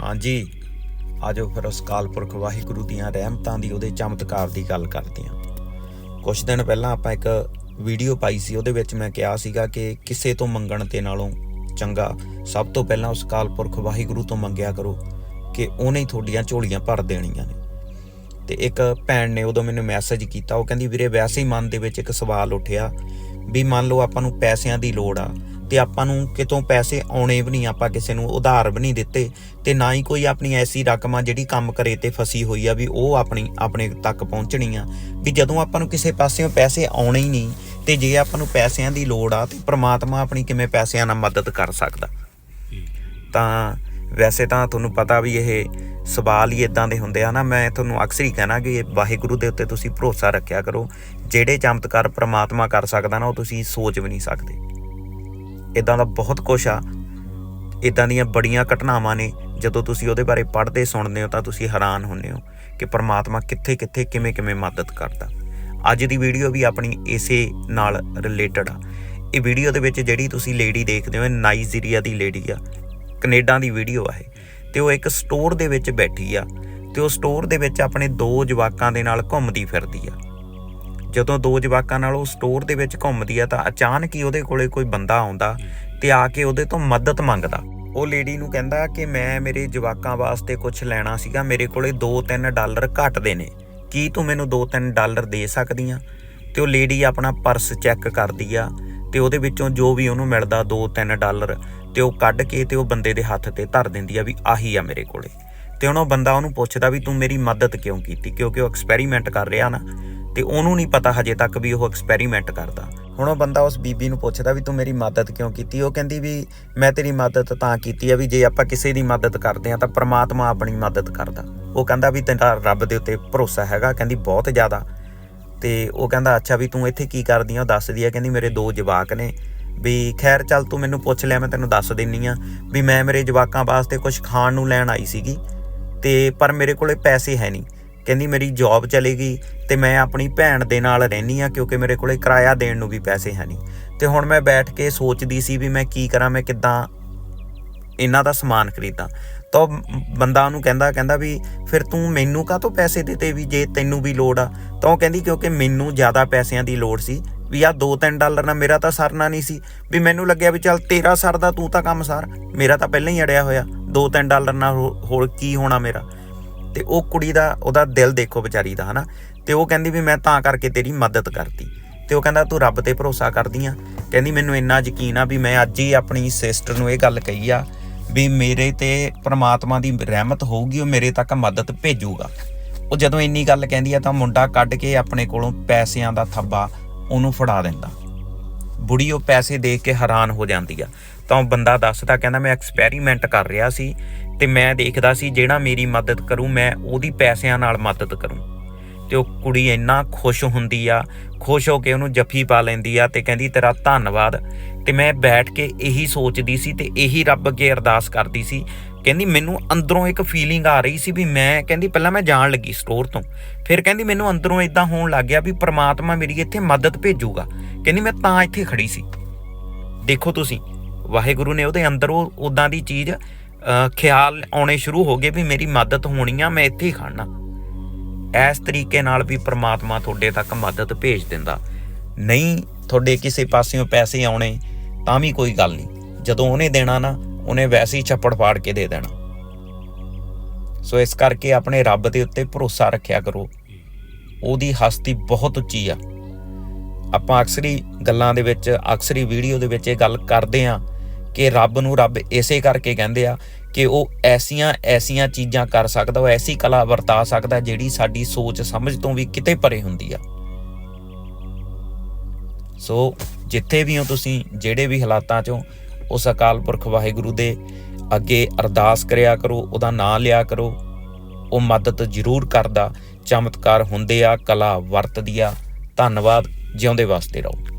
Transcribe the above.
ਹਾਂਜੀ। ਆਜੋ ਫਿਰ ਉਸ ਕਾਲਪੁਰਖ ਵਾਹਿਗੁਰੂ ਦੀਆਂ ਰਹਿਮਤਾਂ ਦੀ ਉਹਦੇ ਚਮਤਕਾਰ ਦੀ ਗੱਲ ਕਰਦੇ ਹਾਂ। ਕੁਝ ਦਿਨ ਪਹਿਲਾਂ ਆਪਾਂ ਇੱਕ ਵੀਡੀਓ ਪਾਈ ਸੀ, ਉਹਦੇ ਵਿੱਚ ਮੈਂ ਕਿਹਾ ਸੀਗਾ ਕਿ ਕਿਸੇ ਤੋਂ ਮੰਗਣ ਤੇ ਨਾਲੋਂ ਚੰਗਾ ਸਭ ਤੋਂ ਪਹਿਲਾਂ ਉਸ ਕਾਲਪੁਰਖ ਵਾਹਿਗੁਰੂ ਤੋਂ ਮੰਗਿਆ ਕਰੋ ਕਿ ਉਹਨੇ ਹੀ ਤੁਹਾਡੀਆਂ ਝੋਲੀਆਂ ਭਰ ਦੇਣੀਆਂ ਨੇ। ਤੇ ਇੱਕ ਭੈਣ ਨੇ ਉਦੋਂ ਮੈਨੂੰ ਮੈਸੇਜ ਕੀਤਾ, ਉਹ ਕਹਿੰਦੀ, ਵੀਰੇ, ਵੈਸੇ ਹੀ ਮਨ ਦੇ ਵਿੱਚ ਇੱਕ ਸਵਾਲ ਉੱਠਿਆ ਵੀ ਮੰਨ ਲਓ ਆਪਾਂ ਨੂੰ ਪੈਸਿਆਂ ਦੀ ਲੋੜ ਆ ਤੇ ਆਪਾਂ ਨੂੰ ਕਿਤੋਂ ਪੈਸੇ ਆਉਣੇ ਵੀ ਨਹੀਂ, ਆਪਾਂ ਕਿਸੇ ਨੂੰ ਉਧਾਰ ਵੀ ਨਹੀਂ ਦਿੱਤੇ ਤੇ ਨਾ ਹੀ ਕੋਈ ਆਪਣੀ ਐਸੀ ਰਕਮ ਆ ਜਿਹੜੀ ਕੰਮ ਕਰੇ ਤੇ ਫਸੀ ਹੋਈ ਆ ਵੀ ਉਹ ਆਪਣੀ, ਆਪਣੇ ਤੱਕ ਪਹੁੰਚਣੀ ਆ। ਵੀ ਜਦੋਂ ਆਪਾਂ ਨੂੰ ਕਿਸੇ ਪਾਸਿਓਂ ਪੈਸੇ ਆਉਣੇ ਹੀ ਨਹੀਂ ਤੇ ਜੇ ਆਪਾਂ ਨੂੰ ਪੈਸਿਆਂ ਦੀ ਲੋੜ ਆ ਤੇ ਪ੍ਰਮਾਤਮਾ ਆਪਣੀ ਕਿਵੇਂ ਪੈਸਿਆਂ ਨਾਲ ਮਦਦ ਕਰ ਸਕਦਾ। ਤਾਂ ਵੈਸੇ ਤਾਂ ਤੁਹਾਨੂੰ ਪਤਾ ਵੀ ਇਹ ਸਵਾਲ ਹੀ ਇਦਾਂ ਦੇ ਹੁੰਦੇ ਆ ਨਾ, ਮੈਂ ਤੁਹਾਨੂੰ ਅਕਸਰ ਹੀ ਕਹਿਣਾ ਕਿ ਵਾਹਿਗੁਰੂ ਦੇ ਉੱਤੇ ਤੁਸੀਂ ਭਰੋਸਾ ਰੱਖਿਆ ਕਰੋ, ਜਿਹੜੇ ਚਮਤਕਾਰ ਪ੍ਰਮਾਤਮਾ ਕਰ ਸਕਦਾ ਨਾ, ਉਹ ਤੁਸੀਂ ਸੋਚ ਵੀ ਨਹੀਂ ਸਕਦੇ। ਇਦਾਂ ਦਾ ਬਹੁਤ ਕੁਝ ਆ। ਇਦਾਂ ਦੀਆਂ ਬੜੀਆਂ ਘਟਨਾਵਾਂ ਨੇ, ਜਦੋਂ ਤੁਸੀਂ ਉਹਦੇ ਬਾਰੇ ਪੜ੍ਹਦੇ ਸੁਣਦੇ ਹੋ ਤਾਂ ਤੁਸੀਂ ਹੈਰਾਨ ਹੁੰਦੇ ਹੋ ਕਿ ਪਰਮਾਤਮਾ ਕਿੱਥੇ ਕਿੱਥੇ ਕਿਵੇਂ ਕਿਵੇਂ ਮਦਦ ਕਰਦਾ। ਅੱਜ ਦੀ ਵੀਡੀਓ ਵੀ ਆਪਣੀ ਇਸੇ ਨਾਲ ਰਿਲੇਟਡ ਆ। ਇਹ ਵੀਡੀਓ ਦੇ ਵਿੱਚ ਜਿਹੜੀ ਤੁਸੀਂ ਲੇਡੀ ਦੇਖਦੇ ਹੋ ਨਾਈਜੀਰੀਆ ਦੀ ਲੇਡੀ ਆ। ਕੈਨੇਡਾ ਦੀ ਵੀਡੀਓ ਆ ਇਹ। ਤੇ ਉਹ ਇੱਕ ਸਟੋਰ ਦੇ ਵਿੱਚ ਬੈਠੀ ਆ। ਤੇ ਉਹ ਸਟੋਰ ਦੇ ਵਿੱਚ ਆਪਣੇ ਦੋ ਜਵਾਕਾਂ ਦੇ ਨਾਲ ਘੁੰਮਦੀ ਫਿਰਦੀ ਆ। ਜਦੋਂ ਦੋ ਜਵਾਕਾਂ ਨਾਲ ਉਹ ਸਟੋਰ ਦੇ ਵਿੱਚ ਘੁੰਮਦੀ ਆ ਤਾਂ ਅਚਾਨਕ ਹੀ ਉਹਦੇ ਕੋਲੇ ਕੋਈ ਬੰਦਾ ਆਉਂਦਾ ਤੇ ਆ ਕੇ ਉਹਦੇ ਤੋਂ ਮਦਦ ਮੰਗਦਾ। ਉਹ ਲੇਡੀ ਨੂੰ ਕਹਿੰਦਾ ਕਿ ਮੈਂ ਮੇਰੇ ਜਵਾਕਾਂ ਵਾਸਤੇ ਕੁਝ ਲੈਣਾ ਸੀਗਾ, ਮੇਰੇ ਕੋਲੇ 2-3 ਡਾਲਰ ਘੱਟਦੇ ਨੇ। ਕੀ ਤੂੰ ਮੈਨੂੰ 2-3 ਡਾਲਰ ਦੇ ਸਕਦੀ ਆ? ਤੇ ਉਹ ਲੇਡੀ ਆਪਣਾ ਪਰਸ ਚੈੱਕ ਕਰਦੀ ਆ ਤੇ ਉਹਦੇ ਵਿੱਚੋਂ ਜੋ ਵੀ ਉਹਨੂੰ ਮਿਲਦਾ 2-3 ਡਾਲਰ ਤੇ ਉਹ ਕੱਢ ਕੇ ਤੇ ਉਹ ਬੰਦੇ ਦੇ ਹੱਥ ਤੇ ਧਰ ਦਿੰਦੀ ਆ ਵੀ ਆਹੀ ਆ ਮੇਰੇ ਕੋਲੇ। ਤੇ ਹੁਣ ਉਹ ਬੰਦਾ ਉਹਨੂੰ ਪੁੱਛਦਾ ਵੀ ਤੂੰ ਮੇਰੀ ਮਦਦ ਕਿਉਂ ਕੀਤੀ? ਕਿਉਂਕਿ ਉਹ ਐਕਸਪੈਰੀਮੈਂਟ ਕਰ ਰਿਹਾ ਨਾ। ਤੇ ਉਹਨੂੰ ਨਹੀਂ ਪਤਾ ਹਜੇ ਤੱਕ ਵੀ ਉਹ ਐਕਸਪੈਰੀਮੈਂਟ ਕਰਦਾ। ਹੁਣ ਉਹ ਬੰਦਾ ਉਸ ਬੀਬੀ ਨੂੰ ਪੁੱਛਦਾ ਵੀ ਤੂੰ ਮੇਰੀ ਮਦਦ ਕਿਉਂ ਕੀਤੀ? ਉਹ ਕਹਿੰਦੀ ਵੀ ਮੈਂ ਤੇਰੀ ਮਦਦ ਤਾਂ ਕੀਤੀ ਆ ਵੀ ਜੇ ਆਪਾਂ ਕਿਸੇ ਦੀ ਮਦਦ ਕਰਦੇ ਆ ਤਾਂ ਪ੍ਰਮਾਤਮਾ ਆਪਣੀ ਮਦਦ ਕਰਦਾ। ਉਹ ਕਹਿੰਦਾ ਵੀ ਤੇਰਾ ਰੱਬ ਦੇ ਉੱਤੇ ਭਰੋਸਾ ਹੈਗਾ, ਕਹਿੰਦੀ ਬਹੁਤ ਜ਼ਿਆਦਾ। ਤੇ ਉਹ ਕਹਿੰਦਾ, ਅੱਛਾ ਵੀ ਤੂੰ ਇੱਥੇ ਕੀ ਕਰਦੀ ਆ? ਉਹ ਦੱਸਦੀ ਆ, ਕਹਿੰਦੀ, ਮੇਰੇ ਦੋ ਜਵਾਕ ਨੇ। ਵੀ ਖੈਰ ਚੱਲ ਤੂੰ ਮੈਨੂੰ ਪੁੱਛ ਲਿਆ, ਮੈਂ ਤੈਨੂੰ ਦੱਸ ਦਿੰਨੀ ਆ ਵੀ ਮੈਂ ਮੇਰੇ ਜਵਾਕਾਂ ਵਾਸਤੇ ਕੁਝ ਖਾਣ ਨੂੰ ਲੈਣ ਆਈ ਸੀਗੀ ਤੇ ਪਰ ਮੇਰੇ ਕੋਲੇ ਪੈਸੇ ਹੈ ਨਹੀਂ। ਕਹਿੰਦੀ ਮੇਰੀ ਜੌਬ ਚਲੀ ਗਈ ਤੇ ਮੈਂ ਆਪਣੀ ਭੈਣ ਦੇ ਨਾਲ ਰਹਿਨੀ ਆ ਕਿਉਂਕਿ ਮੇਰੇ ਕੋਲੇ ਕਿਰਾਇਆ ਦੇਣ ਨੂੰ ਵੀ ਪੈਸੇ ਹੈ ਨਹੀਂ। ਤੇ ਹੁਣ ਮੈਂ ਬੈਠ ਕੇ ਸੋਚਦੀ ਸੀ ਵੀ ਮੈਂ ਕੀ ਕਰਾਂ, ਮੈਂ ਕਿੱਦਾਂ ਇਹਨਾਂ ਦਾ ਸਮਾਨ ਖਰੀਦਾਂ। ਤਾਂ ਉਹ ਬੰਦਾ ਉਹਨੂੰ ਕਹਿੰਦਾ ਕਹਿੰਦਾ ਵੀ ਫਿਰ ਤੂੰ ਮੈਨੂੰ ਕਾਹਤੋਂ ਪੈਸੇ ਦਿੱਤੇ ਵੀ ਜੇ ਤੈਨੂੰ ਵੀ ਲੋੜ ਆ? ਤਾਂ ਉਹ ਕਹਿੰਦੀ ਕਿਉਂਕਿ ਮੈਨੂੰ ਜ਼ਿਆਦਾ ਪੈਸਿਆਂ ਦੀ ਲੋੜ ਸੀ ਵੀ ਆ 2-3 ਡਾਲਰ ਨਾਲ ਮੇਰਾ ਤਾਂ ਸਰਨਾ ਨਹੀਂ ਸੀ। ਵੀ ਮੈਨੂੰ ਲੱਗਿਆ ਵੀ ਚੱਲ ਤੇਰਾ ਸਰਦਾ, ਤੂੰ ਤਾਂ ਕੰਮ ਸਾਰ। ਮੇਰਾ ਤਾਂ ਪਹਿਲਾਂ ਹੀ ਅੜਿਆ ਹੋਇਆ। 2-3 ਡਾਲਰ ਨਾਲ ਹੋ- ਹੋਰ ਕੀ ਹੋਣਾ ਮੇਰਾ? ਤੇ ਉਹ ਕੁੜੀ ਦਾ, ਉਹਦਾ ਦਿਲ ਦੇਖੋ ਵਿਚਾਰੀ ਦਾ, ਹਨਾ? ਤੇ ਉਹ ਕਹਿੰਦੀ ਵੀ ਮੈਂ ਤਾਂ ਕਰਕੇ ਤੇਰੀ ਮਦਦ ਕਰਤੀ। ਤੇ ਉਹ ਕਹਿੰਦਾ, ਤੂੰ ਰੱਬ ਤੇ ਭਰੋਸਾ ਕਰਦੀ ਆ? ਕਹਿੰਦੀ, ਮੈਨੂੰ ਇੰਨਾ ਯਕੀਨ ਆ ਵੀ ਮੈਂ ਅੱਜ ਹੀ ਆਪਣੀ ਸਿਸਟਰ ਨੂੰ ਇਹ ਗੱਲ ਕਹੀ ਆ ਵੀ ਮੇਰੇ ਤੇ ਪ੍ਰਮਾਤਮਾ ਦੀ ਰਹਿਮਤ ਹੋਊਗੀ, ਉਹ ਮੇਰੇ ਤੱਕ ਮਦਦ ਭੇਜੂਗਾ। ਉਹ ਜਦੋਂ ਇੰਨੀ ਗੱਲ ਕਹਿੰਦੀ ਆ ਤਾਂ ਮੁੰਡਾ ਕੱਢ ਕੇ ਆਪਣੇ ਕੋਲੋਂ ਪੈਸਿਆਂ ਦਾ ਥੱਬਾ ਉਹਨੂੰ ਫੜਾ ਦਿੰਦਾ। ਬੁੜੀ ਉਹ ਪੈਸੇ ਦੇਖ ਕੇ ਹੈਰਾਨ ਹੋ ਜਾਂਦੀ ਆ। ਤਾਂ ਉਹ ਬੰਦਾ ਦੱਸਦਾ, ਕਹਿੰਦਾ, ਮੈਂ ਐਕਸਪੈਰੀਮੈਂਟ ਕਰ ਰਿਹਾ ਸੀ ਤੇ ਮੈਂ ਦੇਖਦਾ ਸੀ ਜਿਹੜਾ ਮੇਰੀ ਮਦਦ ਕਰੂ, ਮੈਂ ਉਹਦੀ ਪੈਸਿਆਂ ਨਾਲ ਮਦਦ ਕਰੂੰ। ਤੇ ਉਹ ਕੁੜੀ ਇੰਨਾ ਖੁਸ਼ ਹੁੰਦੀ ਆ, ਖੁਸ਼ ਹੋ ਕੇ ਉਹਨੂੰ ਜੱਫੀ ਪਾ ਲੈਂਦੀ ਆ ਤੇ ਕਹਿੰਦੀ, ਤੇਰਾ ਧੰਨਵਾਦ। ਤੇ ਮੈਂ ਬੈਠ ਕੇ ਇਹੀ ਸੋਚਦੀ ਸੀ ਤੇ ਇਹੀ ਰੱਬ ਅੱਗੇ ਅਰਦਾਸ ਕਰਦੀ ਸੀ ਕਹਿੰਦੀ ਮੈਨੂੰ ਅੰਦਰੋਂ ਇੱਕ ਫੀਲਿੰਗ ਆ ਰਹੀ ਸੀ ਵੀ ਮੈਂ, ਕਹਿੰਦੀ ਪਹਿਲਾਂ ਮੈਂ ਜਾਣ ਲੱਗੀ ਸਟੋਰ ਤੋਂ। ਫਿਰ ਕਹਿੰਦੀ ਮੈਨੂੰ ਅੰਦਰੋਂ ਇਦਾਂ ਹੋਣ ਲੱਗ ਗਿਆ ਵੀ ਪ੍ਰਮਾਤਮਾ ਮੇਰੀ ਇੱਥੇ ਮਦਦ ਭੇਜੂਗਾ। ਕਹਿੰਦੀ ਮੈਂ ਤਾਂ ਇੱਥੇ ਖੜੀ ਸੀ। ਦੇਖੋ ਤੁਸੀਂ, ਵਾਹਿਗੁਰੂ ਨੇ ਉਹਦੇ ਅੰਦਰ ਉਹ ਉਦਾਂ ਦੀ ਚੀਜ਼ ਖਿਆਲ ਆਉਣੇ ਸ਼ੁਰੂ ਹੋ ਗਏ ਵੀ ਮੇਰੀ ਮਦਦ ਹੋਣੀ ਆ, ਮੈਂ ਇੱਥੇ ਹੀ ਖੜਨਾ। ਇਸ ਤਰੀਕੇ ਨਾਲ ਵੀ ਪ੍ਰਮਾਤਮਾ ਤੁਹਾਡੇ ਤੱਕ ਮਦਦ ਭੇਜ ਦਿੰਦਾ। ਨਹੀਂ ਤੁਹਾਡੇ ਕਿਸੇ ਪਾਸਿਓਂ ਪੈਸੇ ਆਉਣੇ, ਤਾਂ ਵੀ ਕੋਈ ਗੱਲ ਨਹੀਂ। ਜਦੋਂ ਉਹਨੇ ਦੇਣਾ ਨਾ ਉਹਨੇ ਵੈਸੇ ਹੀ ਛੱਪੜ ਫਾੜ ਕੇ ਦੇ ਦੇਣਾ। ਸੋ ਇਸ ਕਰਕੇ ਆਪਣੇ ਰੱਬ ਦੇ ਉੱਤੇ ਭਰੋਸਾ ਰੱਖਿਆ ਕਰੋ। ਉਹਦੀ ਹਸਤੀ ਬਹੁਤ ਉੱਚੀ ਆ। ਆਪਾਂ ਅਕਸਰੀ ਗੱਲਾਂ ਦੇ ਵਿੱਚ, ਅਕਸਰੀ ਵੀਡੀਓ ਦੇ ਵਿੱਚ ਇਹ ਗੱਲ ਕਰਦੇ ਆ ਕਿ ਰੱਬ ਨੂੰ ਰੱਬ ਇਸੇ ਕਰਕੇ ਕਹਿੰਦੇ ਆ ਕਿ ਉਹ ਐਸੀਆਂ ਐਸੀਆਂ ਚੀਜ਼ਾਂ ਕਰ ਸਕਦਾ, ਉਹ ਐਸੀ ਕਲਾ ਵਰਤਾ ਸਕਦਾ ਜਿਹੜੀ ਸਾਡੀ ਸੋਚ, ਸਮਝ ਤੋਂ ਵੀ ਕਿਤੇ ਪਰੇ ਹੁੰਦੀ ਆ। ਸੋ ਜਿੱਥੇ ਵੀ ਹੋ ਤੁਸੀਂ, ਜਿਹੜੇ ਵੀ ਹਾਲਾਤਾਂ 'ਚੋਂ ਉਸ ਅਕਾਲ ਪੁਰਖ ਵਾਹਿਗੁਰੂ ਦੇ ਅੱਗੇ ਅਰਦਾਸ ਕਰਿਆ ਕਰੋ, ਉਹਦਾ ਨਾਮ ਲਿਆ ਕਰੋ। ਉਹ ਮਦਦ ਜ਼ਰੂਰ ਕਰਦਾ, ਚਮਤਕਾਰ ਹੁੰਦੇ ਆ, ਕਲਾ ਵਰਤਦੀ ਆ। ਧੰਨਵਾਦ, ਜਿਉਂਦੇ ਵਾਸਤੇ ਰਹੋ।